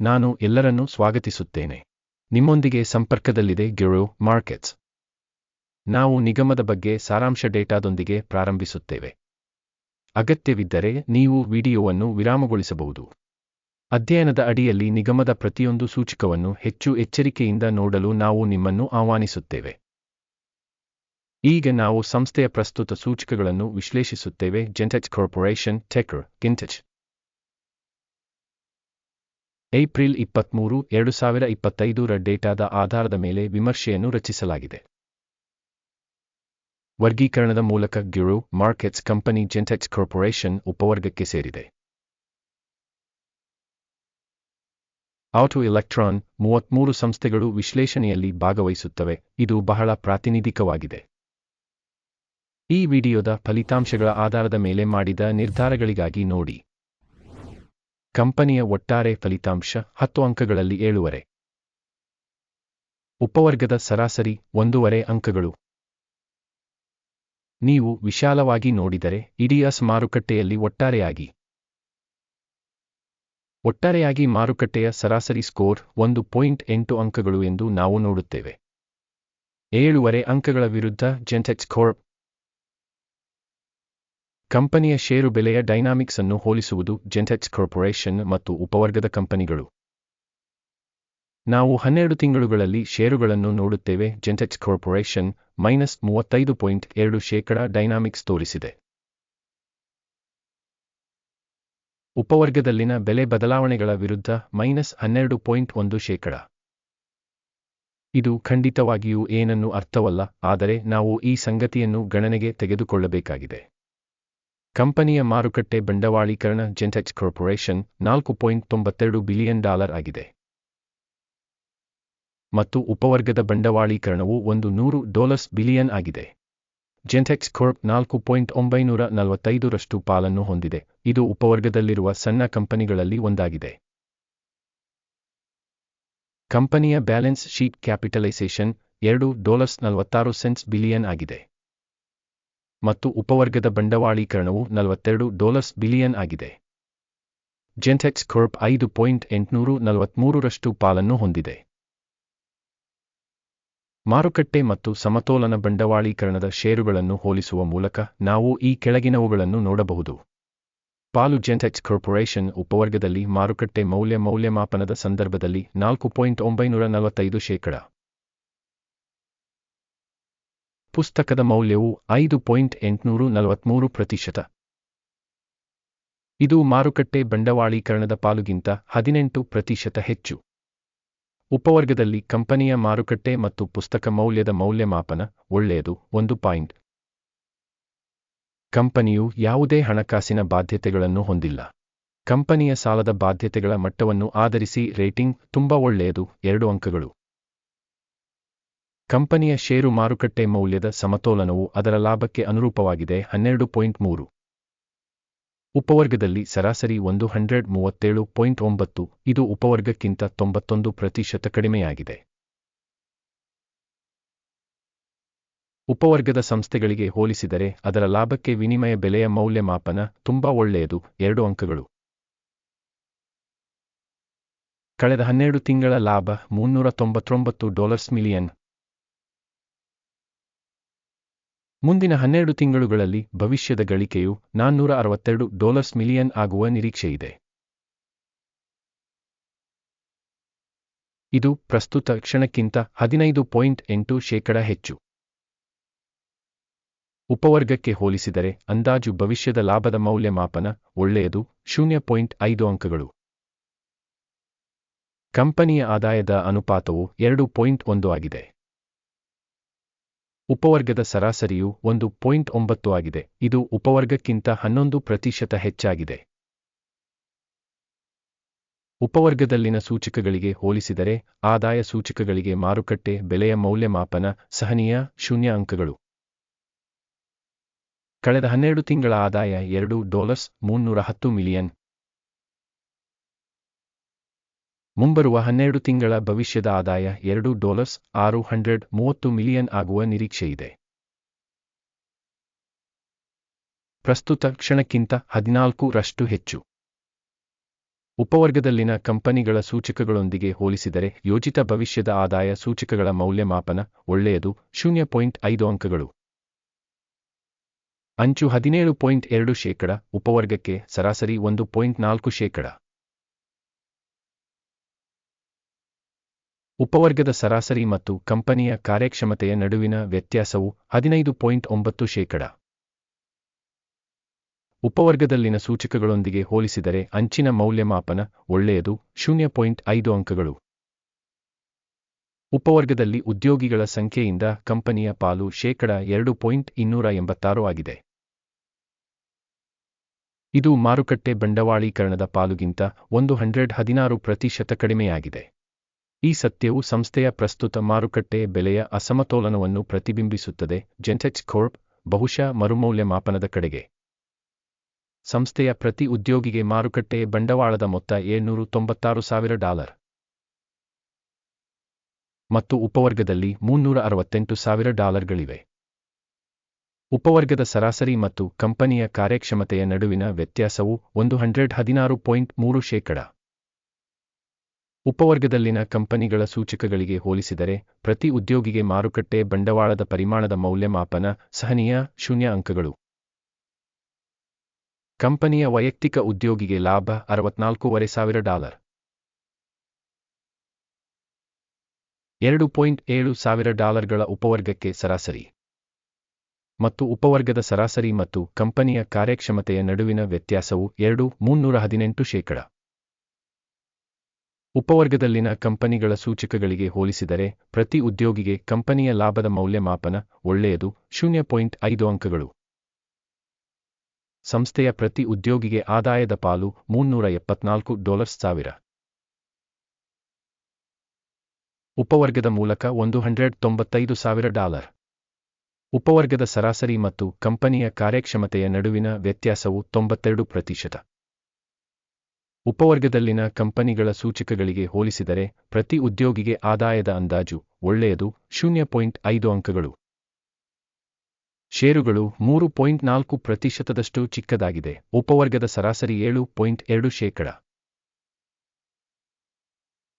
ನಾನು ಎಲ್ಲರನ್ನೂ ಸ್ವಾಗತಿಸುತ್ತೇನೆ. ನಿಮ್ಮೊಂದಿಗೆ ಸಂಪರ್ಕದಲ್ಲಿದೆ ಗಿರೋ ಮಾರ್ಕೆಟ್ಸ್ ನಾವು ನಿಗಮದ ಬಗ್ಗೆ ಸಾರಾಂಶ ಡೇಟಾದೊಂದಿಗೆ ಪ್ರಾರಂಭಿಸುತ್ತೇವೆ. ಅಗತ್ಯವಿದ್ದರೆ ನೀವು ವಿಡಿಯೋವನ್ನು ವಿರಾಮಗೊಳಿಸಬಹುದು. ಅಧ್ಯಯನದ ಅಡಿಯಲ್ಲಿ ನಿಗಮದ ಪ್ರತಿಯೊಂದು ಸೂಚಕವನ್ನು ಹೆಚ್ಚು ಎಚ್ಚರಿಕೆಯಿಂದ ನೋಡಲು ನಾವು ನಿಮ್ಮನ್ನು ಆಹ್ವಾನಿಸುತ್ತೇವೆ. ಈಗ ನಾವು ಸಂಸ್ಥೆಯ ಪ್ರಸ್ತುತ ಸೂಚಕಗಳನ್ನು ವಿಶ್ಲೇಷಿಸುತ್ತೇವೆ. ಜೆಂಟೆಚ್ ಕಾರ್ಪೊರೇಷನ್ ಟೆಕರ್ ಗಿಂಟೆಚ್ ಏಪ್ರಿಲ್ ಇಪ್ಪತ್ಮೂರು, ಎರಡು ಸಾವಿರ ಇಪ್ಪತ್ತೈದರ ಡೇಟಾದ ಆಧಾರದ ಮೇಲೆ ವಿಮರ್ಶೆಯನ್ನು ರಚಿಸಲಾಗಿದೆ. ವರ್ಗೀಕರಣದ ಮೂಲಕ guru markets company Gentex corporation ಉಪವರ್ಗಕ್ಕೆ ಸೇರಿದೆ. ಆಟೋ ಎಲೆಕ್ಟ್ರಾನ್ ಮೂವತ್ಮೂರು ಸಂಸ್ಥೆಗಳು ವಿಶ್ಲೇಷಣೆಯಲ್ಲಿ ಭಾಗವಹಿಸುತ್ತವೆ, ಇದು ಬಹಳ ಪ್ರಾತಿನಿಧಿಕವಾಗಿದೆ. ಈ ವಿಡಿಯೋದ ಫಲಿತಾಂಶಗಳ ಆಧಾರದ ಮೇಲೆ ಮಾಡಿದ ನಿರ್ಧಾರಗಳಿಗಾಗಿ ನೋಡಿ. ಕಂಪನಿಯ ಒಟ್ಟಾರೆ ಫಲಿತಾಂಶ ಹತ್ತು ಅಂಕಗಳಲ್ಲಿ ಏಳುವರೆ. ಉಪವರ್ಗದ ಸರಾಸರಿ ಒಂದೂವರೆ ಅಂಕಗಳು. ನೀವು ವಿಶಾಲವಾಗಿ ನೋಡಿದರೆ ಇಡೀ ಅಸ್ ಮಾರುಕಟ್ಟೆಯಲ್ಲಿ ಒಟ್ಟಾರೆಯಾಗಿ. ಒಟ್ಟಾರೆಯಾಗಿ ಮಾರುಕಟ್ಟೆಯ ಸರಾಸರಿ ಸ್ಕೋರ್ ಒಂದು ಪಾಯಿಂಟ್ ಎಂಟು ಅಂಕಗಳು ಎಂದು ನಾವು ನೋಡುತ್ತೇವೆ. ಏಳುವರೆ ಅಂಕಗಳ ವಿರುದ್ಧ ಜೆಂಟೆಕ್ಸ್ ಕೋರ್ಪ್ ಕಂಪನಿಯ ಷೇರು ಬೆಲೆಯ ಡೈನಾಮಿಕ್ಸ್ ಅನ್ನು ಹೋಲಿಸುವುದು ಜೆಂಟೆಕ್ಸ್ ಕಾರ್ಪೊರೇಷನ್ ಮತ್ತು ಉಪವರ್ಗದ ಕಂಪನಿಗಳು. ನಾವು ಹನ್ನೆರಡು ತಿಂಗಳುಗಳಲ್ಲಿ ಷೇರುಗಳನ್ನು ನೋಡುತ್ತೇವೆ, ಜೆಂಟೆಕ್ಸ್ ಕಾರ್ಪೊರೇಷನ್ ಮೈನಸ್ ಮೂವತ್ತೈದು ಪಾಯಿಂಟ್ ಎರಡು ಶೇಕಡಾ ಡೈನಾಮಿಕ್ಸ್ ತೋರಿಸಿದೆ. ಉಪವರ್ಗದಲ್ಲಿನ ಬೆಲೆ ಬದಲಾವಣೆಗಳ ವಿರುದ್ಧ ಮೈನಸ್ ಹನ್ನೆರಡು ಪಾಯಿಂಟ್ ಒಂದು ಶೇಕಡ. ಇದು ಖಂಡಿತವಾಗಿಯೂ ಏನನ್ನು ಅರ್ಥವಲ್ಲ, ಆದರೆ ನಾವು ಈ ಸಂಗತಿಯನ್ನು ಗಣನೆಗೆ ತೆಗೆದುಕೊಳ್ಳಬೇಕಾಗಿದೆ. ಕಂಪನಿಯ ಮಾರುಕಟ್ಟೆ ಬಂಡವಾಳೀಕರಣ ಜೆಂಟೆಕ್ಸ್ ಕಾರ್ಪೊರೇಷನ್ ನಾಲ್ಕು ಪಾಯಿಂಟ್ ತೊಂಬತ್ತೆರಡು ಬಿಲಿಯನ್ ಡಾಲರ್ ಆಗಿದೆ. ಮತ್ತು ಉಪವರ್ಗದ ಬಂಡವಾಳೀಕರಣವು ಒಂದು ನೂರು ಡಾಲರ್ಸ್ ಬಿಲಿಯನ್ ಆಗಿದೆ. ಜೆಂಟೆಕ್ಸ್ ಕಾರ್ಪ್ ನಾಲ್ಕು ಪಾಯಿಂಟ್ ಒಂಬೈನೂರ ನಲವತ್ತೈದರಷ್ಟು ಪಾಲನ್ನು ಹೊಂದಿದೆ. ಇದು ಉಪವರ್ಗದಲ್ಲಿರುವ ಸಣ್ಣ ಕಂಪನಿಗಳಲ್ಲಿ ಒಂದಾಗಿದೆ. ಕಂಪನಿಯ ಬ್ಯಾಲೆನ್ಸ್ ಶೀಟ್ ಕ್ಯಾಪಿಟಲೈಸೇಷನ್ ಎರಡು ಡಾಲರ್ಸ್ ನಲವತ್ತಾರು ಸೆಂಟ್ಸ್ ಬಿಲಿಯನ್ ಆಗಿದೆ. ಮತ್ತು ಉಪವರ್ಗದ ಬಂಡವಾಳೀಕರಣವು ನಲವತ್ತೆರಡು ಡಾಲರ್ಸ್ ಬಿಲಿಯನ್ ಆಗಿದೆ. ಜೆಂಟೆಕ್ಸ್ ಕಾರ್ಪ್ ಐದು ಪಾಯಿಂಟ್ ಎಂಟುನೂರು ನಲವತ್ಮೂರರಷ್ಟು ಪಾಲನ್ನು ಹೊಂದಿದೆ. ಮಾರುಕಟ್ಟೆ ಮತ್ತು ಸಮತೋಲನ ಬಂಡವಾಳೀಕರಣದ ಷೇರುಗಳನ್ನು ಹೋಲಿಸುವ ಮೂಲಕ ನಾವು ಈ ಕೆಳಗಿನವುಗಳನ್ನು ನೋಡಬಹುದು. ಪಾಲು ಜೆಂಟೆಕ್ಸ್ ಕಾರ್ಪೊರೇಷನ್ ಉಪವರ್ಗದಲ್ಲಿ ಮಾರುಕಟ್ಟೆ ಮೌಲ್ಯ ಮೌಲ್ಯಮಾಪನದ ಸಂದರ್ಭದಲ್ಲಿ ನಾಲ್ಕು ಪಾಯಿಂಟ್ ಒಂಬೈನೂರ ನಲವತ್ತೈದು ಶೇಕಡ. ಪುಸ್ತಕದ ಮೌಲ್ಯವು ಐದು ಪಾಯಿಂಟ್ ಎಂಟುನೂರು ನಲವತ್ಮೂರು ಪ್ರತಿಶತ. ಇದು ಮಾರುಕಟ್ಟೆ ಬಂಡವಾಳೀಕರಣದ ಪಾಲುಗಿಂತ ಹದಿನೆಂಟು ಪ್ರತಿಶತ ಹೆಚ್ಚು. ಉಪವರ್ಗದಲ್ಲಿ ಕಂಪನಿಯ ಮಾರುಕಟ್ಟೆ ಮತ್ತು ಪುಸ್ತಕ ಮೌಲ್ಯದ ಮೌಲ್ಯಮಾಪನ ಒಳ್ಳೆಯದು, ಒಂದು ಪಾಯಿಂಟ್. ಕಂಪನಿಯು ಯಾವುದೇ ಹಣಕಾಸಿನ ಬಾಧ್ಯತೆಗಳನ್ನು ಹೊಂದಿಲ್ಲ. ಕಂಪನಿಯ ಸಾಲದ ಬಾಧ್ಯತೆಗಳ ಮಟ್ಟವನ್ನು ಆಧರಿಸಿ ರೇಟಿಂಗ್ ತುಂಬಾ ಒಳ್ಳೆಯದು, ಎರಡು ಅಂಕಗಳು. ಕಂಪನಿಯ ಷೇರು ಮಾರುಕಟ್ಟೆ ಮೌಲ್ಯದ ಸಮತೋಲನವು ಅದರ ಲಾಭಕ್ಕೆ ಅನುರೂಪವಾಗಿದೆ. ಹನ್ನೆರಡು ಪಾಯಿಂಟ್ ಮೂರು ಉಪವರ್ಗದಲ್ಲಿ ಸರಾಸರಿ ಒಂದು ಹಂಡ್ರೆಡ್ ಮೂವತ್ತೇಳು ಪಾಯಿಂಟ್ ಒಂಬತ್ತು. ಇದು ಉಪವರ್ಗಕ್ಕಿಂತ ತೊಂಬತ್ತೊಂದು ಪ್ರತಿಶತ ಕಡಿಮೆಯಾಗಿದೆ. ಉಪವರ್ಗದ ಸಂಸ್ಥೆಗಳಿಗೆ ಹೋಲಿಸಿದರೆ ಅದರ ಲಾಭಕ್ಕೆ ವಿನಿಮಯ ಬೆಲೆಯ ಮೌಲ್ಯಮಾಪನ ತುಂಬಾ ಒಳ್ಳೆಯದು. ಎರಡು ಅಂಕಗಳು. ಕಳೆದ ಹನ್ನೆರಡು ತಿಂಗಳ ಲಾಭ ಮುನ್ನೂರ ತೊಂಬತ್ತೊಂಬತ್ತು ಡಾಲರ್ಸ್ ಮಿಲಿಯನ್. ಮುಂದಿನ ಹನ್ನೆರಡು ತಿಂಗಳುಗಳಲ್ಲಿ ಭವಿಷ್ಯದ ಗಳಿಕೆಯು ನಾನ್ನೂರ ಅರವತ್ತೆರಡು ಡಾಲರ್ಸ್ ಮಿಲಿಯನ್ ಆಗುವ ನಿರೀಕ್ಷೆಯಿದೆ. ಇದು ಪ್ರಸ್ತುತ ಕ್ಷಣಕ್ಕಿಂತ ಹದಿನೈದು ಪಾಯಿಂಟ್ ಎಂಟು ಶೇಕಡ ಹೆಚ್ಚು. ಉಪವರ್ಗಕ್ಕೆ ಹೋಲಿಸಿದರೆ ಅಂದಾಜು ಭವಿಷ್ಯದ ಲಾಭದ ಮೌಲ್ಯಮಾಪನ ಒಳ್ಳೆಯದು ಶೂನ್ಯ ಪಾಯಿಂಟ್ ಐದು ಅಂಕಗಳು. ಕಂಪನಿಯ ಆದಾಯದ ಅನುಪಾತವು ಎರಡು ಪಾಯಿಂಟ್ ಒಂದು ಆಗಿದೆ. ಉಪವರ್ಗದ ಸರಾಸರಿಯು ಒಂದು ಪಾಯಿಂಟ್ ಒಂಬತ್ತು ಆಗಿದೆ. ಇದು ಉಪವರ್ಗಕ್ಕಿಂತ ಹನ್ನೊಂದು ಪ್ರತಿಶತ ಹೆಚ್ಚಾಗಿದೆ. ಉಪವರ್ಗದಲ್ಲಿನ ಸೂಚಕಗಳಿಗೆ ಹೋಲಿಸಿದರೆ ಆದಾಯ ಸೂಚಕಗಳಿಗೆ ಮಾರುಕಟ್ಟೆ, ಬೆಲೆಯ ಮೌಲ್ಯಮಾಪನ, ಸಹನೀಯ ಶೂನ್ಯ ಅಂಕಗಳು ಕಳೆದ ಹನ್ನೆರಡು ತಿಂಗಳ ಆದಾಯ ಎರಡು ಡಾಲರ್ಸ್ ಮುನ್ನೂರ ಹತ್ತು ಮಿಲಿಯನ್. ಮುಂಬರುವ ಹನ್ನೆರಡು ತಿಂಗಳ ಭವಿಷ್ಯದ ಆದಾಯ ಎರಡು ಡಾಲರ್ಸ್ ಆರು ಹಂಡ್ರೆಡ್ ಮೂವತ್ತು ಮಿಲಿಯನ್ ಆಗುವ ನಿರೀಕ್ಷೆಯಿದೆ ಪ್ರಸ್ತುತ ಕ್ಷಣಕ್ಕಿಂತ ಹದಿನಾಲ್ಕು ರಷ್ಟು ಹೆಚ್ಚು. ಉಪವರ್ಗದಲ್ಲಿನ ಕಂಪನಿಗಳ ಸೂಚಕಗಳೊಂದಿಗೆ ಹೋಲಿಸಿದರೆ ಯೋಜಿತ ಭವಿಷ್ಯದ ಆದಾಯ ಸೂಚಕಗಳ ಮೌಲ್ಯಮಾಪನ ಒಳ್ಳೆಯದು ಶೂನ್ಯ ಪಾಯಿಂಟ್ ಐದು ಅಂಕಗಳು. ಅಂಚು ಹದಿನೇಳು ಪಾಯಿಂಟ್ ಎರಡು ಶೇಕಡ, ಉಪವರ್ಗಕ್ಕೆ ಸರಾಸರಿ ಒಂದು ಪಾಯಿಂಟ್ ನಾಲ್ಕು ಶೇಕಡ. ಉಪವರ್ಗದ ಸರಾಸರಿ ಮತ್ತು ಕಂಪನಿಯ ಕಾರ್ಯಕ್ಷಮತೆಯ ನಡುವಿನ ವ್ಯತ್ಯಾಸವು ಹದಿನೈದು ಪಾಯಿಂಟ್ ಒಂಬತ್ತು ಶೇಕಡ. ಉಪವರ್ಗದಲ್ಲಿನ ಸೂಚಕಗಳೊಂದಿಗೆ ಹೋಲಿಸಿದರೆ ಅಂಚಿನ ಮೌಲ್ಯಮಾಪನ ಒಳ್ಳೆಯದು, ಶೂನ್ಯ ಪಾಯಿಂಟ್ ಐದು ಅಂಕಗಳು. ಉಪವರ್ಗದಲ್ಲಿ ಉದ್ಯೋಗಿಗಳ ಸಂಖ್ಯೆಯಿಂದ ಕಂಪನಿಯ ಪಾಲು ಶೇಕಡ ಎರಡು ಪಾಯಿಂಟ್ ಇನ್ನೂರ ಎಂಬತ್ತಾರು ಆಗಿದೆ. ಇದು ಮಾರುಕಟ್ಟೆ ಬಂಡವಾಳೀಕರಣದ ಪಾಲುಗಿಂತ ಒಂದು ಹಂಡ್ರೆಡ್ ಹದಿನಾರು ಪ್ರತಿಶತ ಕಡಿಮೆಯಾಗಿದೆ. ಈ ಸತ್ಯವು ಸಂಸ್ಥೆಯ ಪ್ರಸ್ತುತ ಮಾರುಕಟ್ಟೆ ಬೆಲೆಯ ಅಸಮತೋಲನವನ್ನು ಪ್ರತಿಬಿಂಬಿಸುತ್ತದೆ, ಜೆಂಟೆಕ್ಸ್ ಕೋರ್ಪ್, ಬಹುಶಃ ಮರುಮೌಲ್ಯಮಾಪನದ ಕಡೆಗೆ. ಸಂಸ್ಥೆಯ ಪ್ರತಿ ಉದ್ಯೋಗಿಗೆ ಮಾರುಕಟ್ಟೆ ಬಂಡವಾಳದ ಮೊತ್ತ ಏಳ್ನೂರು ತೊಂಬತ್ತಾರು ಸಾವಿರ ಡಾಲರ್. ಮತ್ತು ಉಪವರ್ಗದಲ್ಲಿ ಮುನ್ನೂರ ಅರವತ್ತೆಂಟು ಸಾವಿರ ಡಾಲರ್ಗಳಿವೆ. ಉಪವರ್ಗದ ಸರಾಸರಿ ಮತ್ತು ಕಂಪನಿಯ ಕಾರ್ಯಕ್ಷಮತೆಯ ನಡುವಿನ ವ್ಯತ್ಯಾಸವು ಒಂದು ಹಂಡ್ರೆಡ್ ಹದಿನಾರು ಪಾಯಿಂಟ್ ಮೂರು ಶೇಕಡ. ಉಪವರ್ಗದಲ್ಲಿನ ಕಂಪನಿಗಳ ಸೂಚಕಗಳಿಗೆ ಹೋಲಿಸಿದರೆ, ಪ್ರತಿ ಉದ್ಯೋಗಿಗೆ ಮಾರುಕಟ್ಟೆ ಬಂಡವಾಳದ ಪರಿಮಾಣದ ಮೌಲ್ಯಮಾಪನ ಸಹನೀಯ ಶೂನ್ಯ ಅಂಕಗಳು. ಕಂಪನಿಯ ವೈಯಕ್ತಿಕ ಉದ್ಯೋಗಿಗೆ ಲಾಭ ಅರವತ್ನಾಲ್ಕೂವರೆ ಸಾವಿರ ಡಾಲರ್. ಎರಡು ಪಾಯಿಂಟ್ ಏಳು ಸಾವಿರ ಡಾಲರ್ಗಳ ಉಪವರ್ಗಕ್ಕೆ ಸರಾಸರಿ. ಮತ್ತು ಉಪವರ್ಗದ ಸರಾಸರಿ ಮತ್ತು ಕಂಪನಿಯ ಕಾರ್ಯಕ್ಷಮತೆಯ ನಡುವಿನ ವ್ಯತ್ಯಾಸವು ಎರಡು ಮುನ್ನೂರ ಹದಿನೆಂಟು ಶೇಕಡ. ಉಪವರ್ಗದಲ್ಲಿನ ಕಂಪನಿಗಳ ಸೂಚಕಗಳಿಗೆ ಹೋಲಿಸಿದರೆ, ಪ್ರತಿ ಉದ್ಯೋಗಿಗೆ ಕಂಪನಿಯ ಲಾಭದ ಮೌಲ್ಯಮಾಪನ ಒಳ್ಳೆಯದು, ಶೂನ್ಯ ಪಾಯಿಂಟ್ ಐದು ಅಂಕಗಳು. ಸಂಸ್ಥೆಯ ಪ್ರತಿ ಉದ್ಯೋಗಿಗೆ ಆದಾಯದ ಪಾಲು ಮುನ್ನೂರ ಎಪ್ಪತ್ನಾಲ್ಕು ಡಾಲರ್ಸ್ ಸಾವಿರ. ಉಪವರ್ಗದ ಮೂಲಕ ಒಂದು ಹಂಡ್ರೆಡ್ ತೊಂಬತ್ತೈದು ಸಾವಿರ ಡಾಲರ್. ಉಪವರ್ಗದ ಸರಾಸರಿ ಮತ್ತು ಕಂಪನಿಯ ಕಾರ್ಯಕ್ಷಮತೆಯ ನಡುವಿನ ವ್ಯತ್ಯಾಸವು ತೊಂಬತ್ತೆರಡು ಪ್ರತಿಶತ. ಉಪವರ್ಗದಲ್ಲಿನ ಕಂಪನಿಗಳ ಸೂಚಕಗಳಿಗೆ ಹೋಲಿಸಿದರೆ ಪ್ರತಿ ಉದ್ಯೋಗಿಗೆ ಆದಾಯದ ಅಂದಾಜು ಒಳ್ಳೆಯದು ಶೂನ್ಯ ಪಾಯಿಂಟ್ ಐದು ಅಂಕಗಳು. ಷೇರುಗಳು ಮೂರು ಪಾಯಿಂಟ್ ನಾಲ್ಕು ಪ್ರತಿಶತದಷ್ಟು ಚಿಕ್ಕದಾಗಿದೆ. ಉಪವರ್ಗದ ಸರಾಸರಿ ಏಳು ಪಾಯಿಂಟ್ ಎರಡು ಶೇಕಡ.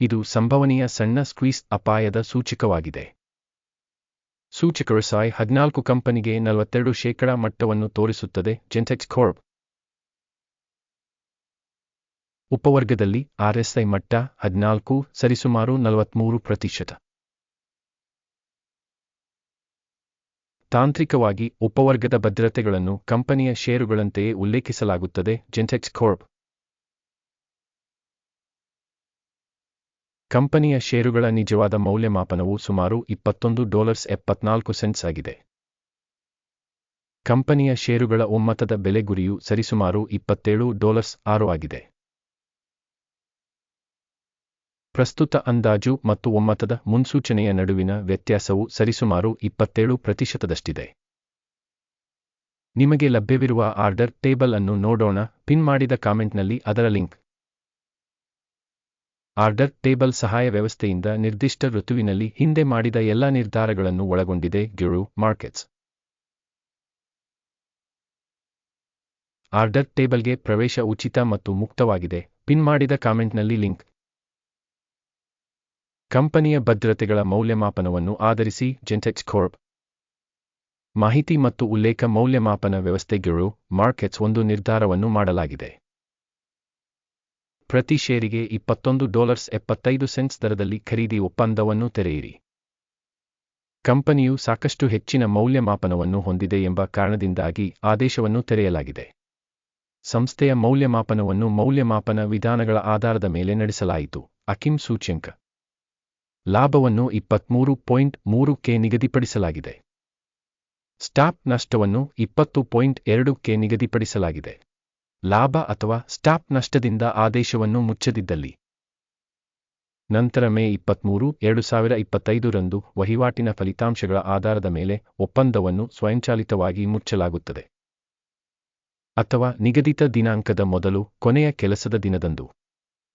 ಇದು ಸಂಭವನೀಯ ಸಣ್ಣ ಸ್ಕ್ವೀಸ್ ಅಪಾಯದ ಸೂಚಕವಾಗಿದೆ. ಸೂಚಕರು ಸಾಯ್ ಹದಿನಾಲ್ಕು ಕಂಪನಿಗೆ ನಲವತ್ತೆರಡು ಶೇಕಡ ಮಟ್ಟವನ್ನು ತೋರಿಸುತ್ತದೆ. ಜೆಂಟೆಕ್ಸ್ ಕಾರ್ಪ್ ಉಪವರ್ಗದಲ್ಲಿ ಆರ್ಎಸ್ಐ ಮಟ್ಟ ಹದಿನಾಲ್ಕು, ಸರಿಸುಮಾರು ನಲವತ್ಮೂರು ಪ್ರತಿಶತ. ತಾಂತ್ರಿಕವಾಗಿ ಉಪವರ್ಗದ ಭದ್ರತೆಗಳನ್ನು ಕಂಪನಿಯ ಷೇರುಗಳಂತೆಯೇ ಉಲ್ಲೇಖಿಸಲಾಗುತ್ತದೆ ಜೆಂಟೆಕ್ಸ್ ಕೋರ್ಬ್ ಕಂಪನಿಯ ಷೇರುಗಳ ನಿಜವಾದ ಮೌಲ್ಯಮಾಪನವು ಸುಮಾರು ಇಪ್ಪತ್ತೊಂದು ಡಾಲರ್ಸ್ ಎಪ್ಪತ್ನಾಲ್ಕು ಸೆಂಟ್ಸ್ ಆಗಿದೆ. ಕಂಪನಿಯ ಷೇರುಗಳ ಒಮ್ಮತದ ಬೆಲೆ ಗುರಿಯು ಸರಿಸುಮಾರು ಇಪ್ಪತ್ತೇಳು ಡಾಲರ್ಸ್ ಆರು ಆಗಿದೆ. ಪ್ರಸ್ತುತ ಅಂದಾಜು ಮತ್ತು ಒಮ್ಮತದ ಮುನ್ಸೂಚನೆಯ ನಡುವಿನ ವ್ಯತ್ಯಾಸವು ಸರಿಸುಮಾರು ಇಪ್ಪತ್ತೇಳು ಪ್ರತಿಶತದಷ್ಟಿದೆ. ನಿಮಗೆ ಲಭ್ಯವಿರುವ ಆರ್ಡರ್ ಟೇಬಲ್ ಅನ್ನು ನೋಡೋಣ, ಪಿನ್ ಮಾಡಿದ ಕಾಮೆಂಟ್ನಲ್ಲಿ ಅದರ ಲಿಂಕ್. ಆರ್ಡರ್ ಟೇಬಲ್ ಸಹಾಯ ವ್ಯವಸ್ಥೆಯಿಂದ ನಿರ್ದಿಷ್ಟ ಋತುವಿನಲ್ಲಿ ಹಿಂದೆ ಮಾಡಿದ ಎಲ್ಲ ನಿರ್ಧಾರಗಳನ್ನು ಒಳಗೊಂಡಿದೆ ಗಿರು ಮಾರ್ಕೆಟ್ಸ್. ಆರ್ಡರ್ ಟೇಬಲ್ಗೆ ಪ್ರವೇಶ ಉಚಿತ ಮತ್ತು ಮುಕ್ತವಾಗಿದೆ, ಪಿನ್ ಮಾಡಿದ ಕಾಮೆಂಟ್ನಲ್ಲಿ ಲಿಂಕ್. ಕಂಪನಿಯ ಭದ್ರತೆಗಳ ಮೌಲ್ಯಮಾಪನವನ್ನು ಆಧರಿಸಿ ಜೆಂಟೆಕ್ಸ್ ಕೋರ್ಪ್ ಮಾಹಿತಿ ಮತ್ತು ಉಲ್ಲೇಖ ಮೌಲ್ಯಮಾಪನ ವ್ಯವಸ್ಥೆಗಳು ಮಾರ್ಕೆಟ್ಸ್ ಒಂದು ನಿರ್ಧಾರವನ್ನು ಮಾಡಲಾಗಿದೆ. ಪ್ರತಿ ಷೇರಿಗೆ ಇಪ್ಪತ್ತೊಂದು ಡಾಲರ್ಸ್ ಎಪ್ಪತ್ತೈದು ಸೆಂಟ್ಸ್ ದರದಲ್ಲಿ ಖರೀದಿ ಒಪ್ಪಂದವನ್ನು ತೆರೆಯಿರಿ. ಕಂಪನಿಯು ಸಾಕಷ್ಟು ಹೆಚ್ಚಿನ ಮೌಲ್ಯಮಾಪನವನ್ನು ಹೊಂದಿದೆ ಎಂಬ ಕಾರಣದಿಂದಾಗಿ ಆದೇಶವನ್ನು ತೆರೆಯಲಾಗಿದೆ. ಸಂಸ್ಥೆಯ ಮೌಲ್ಯಮಾಪನವನ್ನು ಮೌಲ್ಯಮಾಪನ ವಿಧಾನಗಳ ಆಧಾರದ ಮೇಲೆ ನಡೆಸಲಾಯಿತು. ಅಕಿಮ್ ಸೂಚ್ಯಂಕ. ಲಾಭವನ್ನು ಇಪ್ಪತ್ಮೂರು ಪಾಯಿಂಟ್ ಮೂರು ಕೆ ನಿಗದಿಪಡಿಸಲಾಗಿದೆ. ಸ್ಟಾಪ್ ನಷ್ಟವನ್ನು ಇಪ್ಪತ್ತು ಪಾಯಿಂಟ್ ಎರಡು ಕೆ ನಿಗದಿಪಡಿಸಲಾಗಿದೆ. ಲಾಭ ಅಥವಾ ಸ್ಟಾಪ್ ನಷ್ಟದಿಂದ ಆದೇಶವನ್ನು ಮುಚ್ಚದಿದ್ದಲ್ಲಿ. ನಂತರ ಮೇ ಇಪ್ಪತ್ಮೂರು, ಎರಡು ಸಾವಿರ ಇಪ್ಪತ್ತೈದರಂದು ವಹಿವಾಟಿನ ಫಲಿತಾಂಶಗಳ ಆಧಾರದ ಮೇಲೆ ಒಪ್ಪಂದವನ್ನು ಸ್ವಯಂಚಾಲಿತವಾಗಿ ಮುಚ್ಚಲಾಗುತ್ತದೆ. ಅಥವಾ ನಿಗದಿತ ದಿನಾಂಕದ ಮೊದಲು ಕೊನೆಯ ಕೆಲಸದ ದಿನದಂದು.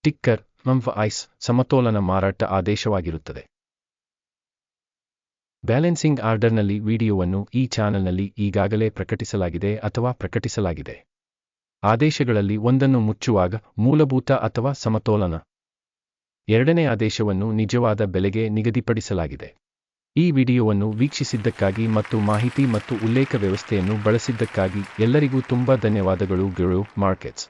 ಟಿಕ್ಕರ್, ಮಂಫ್ ಐಸ್ ಸಮತೋಲನ ಮಾರಾಟ ಆದೇಶವಾಗಿರುತ್ತದೆ. ಬ್ಯಾಲೆನ್ಸಿಂಗ್ ಆರ್ಡರ್ನಲ್ಲಿ ವಿಡಿಯೋವನ್ನು ಈ ಚಾನೆಲ್ನಲ್ಲಿ ಈಗಾಗಲೇ ಪ್ರಕಟಿಸಲಾಗಿದೆ ಅಥವಾ ಪ್ರಕಟಿಸಲಾಗಿದೆ. ಆದೇಶಗಳಲ್ಲಿ ಒಂದನ್ನು ಮುಚ್ಚುವಾಗ ಮೂಲಭೂತ ಅಥವಾ ಸಮತೋಲನ. ಎರಡನೇ ಆದೇಶವನ್ನು ನಿಜವಾದ ಬೆಲೆಗೆ ನಿಗದಿಪಡಿಸಲಾಗಿದೆ. ಈ ವಿಡಿಯೋವನ್ನು ವೀಕ್ಷಿಸಿದ್ದಕ್ಕಾಗಿ ಮತ್ತು ಮಾಹಿತಿ ಮತ್ತು ಉಲ್ಲೇಖ ವ್ಯವಸ್ಥೆಯನ್ನು ಬಳಸಿದ್ದಕ್ಕಾಗಿ ಎಲ್ಲರಿಗೂ ತುಂಬಾ ಧನ್ಯವಾದಗಳು. ಗಿಳು ಮಾರ್ಕೆಟ್ಸ್